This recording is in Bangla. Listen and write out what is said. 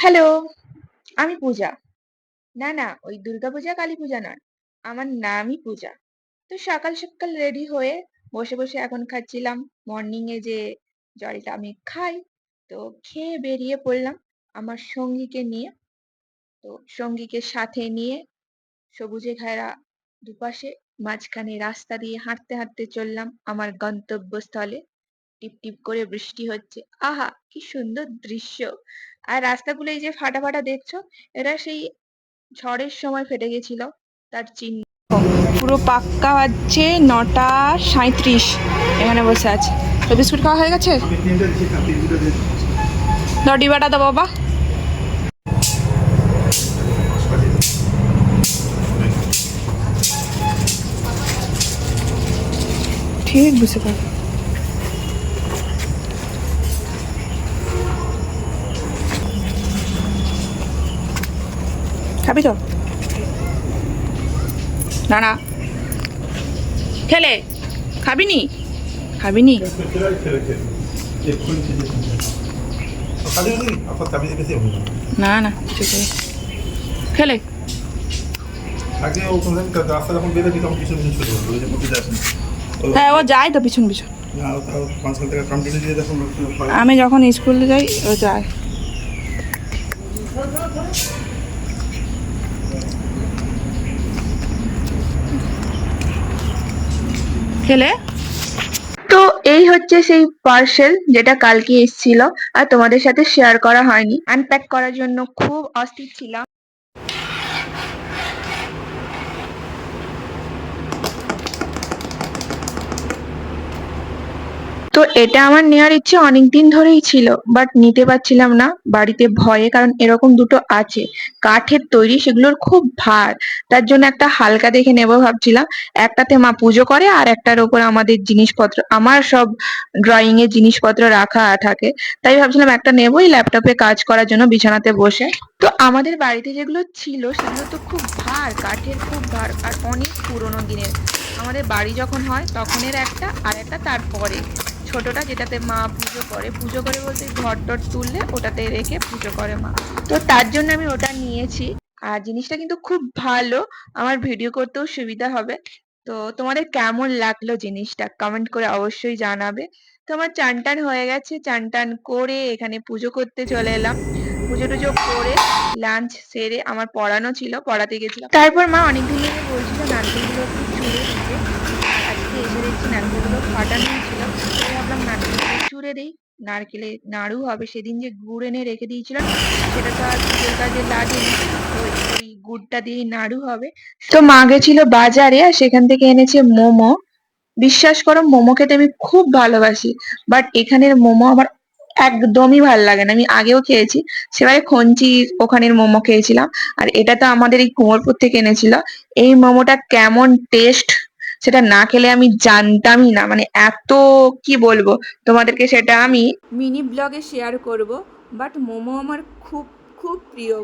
হ্যালো, আমি পূজা। না, না ওই দুর্গাপূজা, কালীপূজা নয়। আমার নামই পূজা। তো সকাল, সকাল রেডি হয়ে বসে, বসে এখন খাচ্ছিলাম মর্নিং এ যে জলটা আমি খাই। তো খেয়ে বেরিয়ে পড়লাম আমার সঙ্গীকে নিয়ে। তো সঙ্গীকে সাথে নিয়ে সবুজে ঘেরা দুপাশে মাঝখানে রাস্তা দিয়ে হাঁটতে, হাঁটতে চললাম আমার গন্তব্যস্থলে। টিপ, টিপ করে বৃষ্টি হচ্ছে। আহা! কি সুন্দর দৃশ্য। আর রাস্তাগুলো এই যে ফাটা, ফাটা দেখছ, এরা সেই ঝড়ের সময় ফেটে গেছিল। তার চিহ্ন। পুরো পাক্কা বাজছে ৯টা ৩৭ এখানে বসে আছে। তো বিস্কুট খাওয়া হয়ে গেছে? ডিবাটা দাও বাবা। ঠিক বুঝতে পারো। খাবি তো? না না। খেলে। খাবি নি খাবি নি, না না ঠিক খেলে। হ্যাঁ ও যায় তো পিছন পিছন। আমি যখন স্কুলে যাই, ও যায়। খেলে? তো এই হচ্ছে সেই পার্সেল যেটা কালকে এসেছিল আর তোমাদের সাথে শেয়ার করা হয়নি। আনপ্যাক করার জন্য খুব অস্থির ছিলাম। তো এটা আমার নেওয়ার ইচ্ছে অনেকদিন ধরেই ছিল বাট নিতে পারছিলাম না। বাড়িতে ভয়ে, কারণ এরকম দুটো আছে। কাঠের তৈরি সেগুলোর খুব ভার। তার জন্য একটা হালকা দেখে নেব ভাবছিলাম। একটাতে মা পুজো করে আর একটার ওপর আমাদের জিনিসপত্র, আমার সব ড্রয়িং এর জিনিসপত্র রাখা থাকে। তাই ভাবছিলাম একটা নেবই ল্যাপটপে কাজ করার জন্য বিছানাতে বসে। তো আমাদের বাড়িতে যেগুলো ছিল সেগুলো তো খুব ভার, কাঠের খুব ভার, আর অনেক পুরোনো দিনের। আমাদের বাড়ি যখন হয় তখনের একটা আর একটা তারপরে। ছোটটা যেটাতে মা পুজো করে। পুজো করে বলতে ঘর টর তুললে ওটাতে রেখে পুজো করে মা। তো তার জন্য আমি ওটা নিয়েছি। আর জিনিসটা কিন্তু খুব ভালো। আমার ভিডিও করতেও সুবিধা হবে। তো তোমাদের কেমন লাগল জিনিসটা? কমেন্ট করে অবশ্যই জানাবে। তো আমার চান টান হয়ে গেছে। চান টান করে এখানে পুজো করতে চলে এলাম। পুজো টুজো করে লাঞ্চ সেরে আমার পড়ানো ছিল। পড়াতে গেছিলাম। তারপর মা অনেকদিন ধরে বলছিল নারকেলগুলো একটু আর আজকে এসে দেখছি নারকেলগুলো ফাটানো ছিল। তাই ভাবলাম নারকেলগুলো চুড়ে দিই। নারকেলের নাড়ু হবে, সেদিন যে গুড় এনে রেখে দিয়েছিলাম, সেটা তো আর পুজোর কাজে লাগেনি। তো ওই গুড়টা দিয়েই নাড়ু হবে। তো মা গেছিল বাজারে আর সেখান থেকে এনেছে মোমো। বিশ্বাস করো, মোমো খেতে আমি খুব ভালোবাসি, বাট এখানের মোমো আমার একদমই ভালো লাগে না। আমি আগেও খেয়েছি, সেবারে খঞ্চি ওখানের মোমো খেয়েছিলাম। আর এটা তো আমাদের এই কুমোরপুর থেকে এনেছিল। এই মোমোটা কেমন টেস্ট সেটা না খেলে আমি জানতামই না। মানে এত, কি বলব? তোমাদেরকে সেটা আমি মিনি ব্লগে শেয়ার করব বাট মোমো আমার খুব খুব প্রিয়।